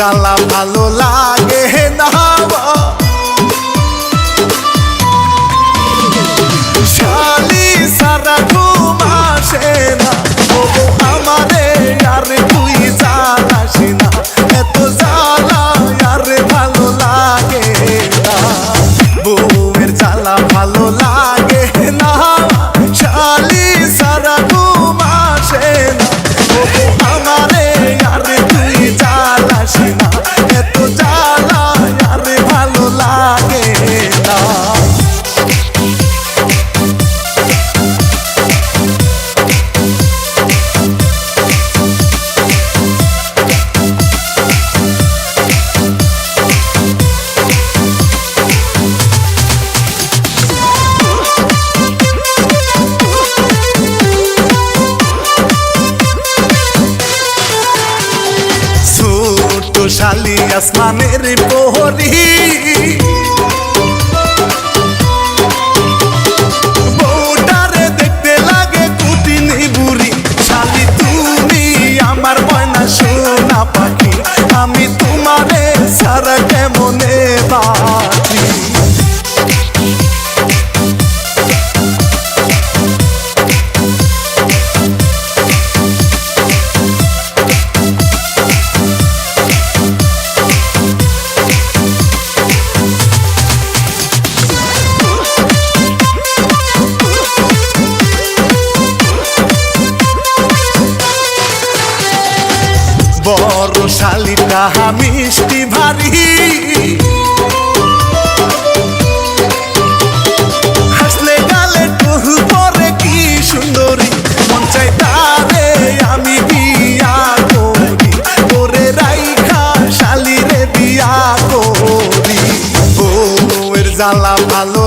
জ্বালা ভালো লাগে না শালি সারা ঘুম আসে না। শালি আসমানের প্রহরী। বউটারে বড় শালিটা মিষ্টি ভারী। হাসলে গালে টহু পরে কি সুন্দরী। মন চাই তারে আমি বিয়া করি। ওরে রাইখা শালি রে বিয়া করি। বউয়ের জ্বালা ভালো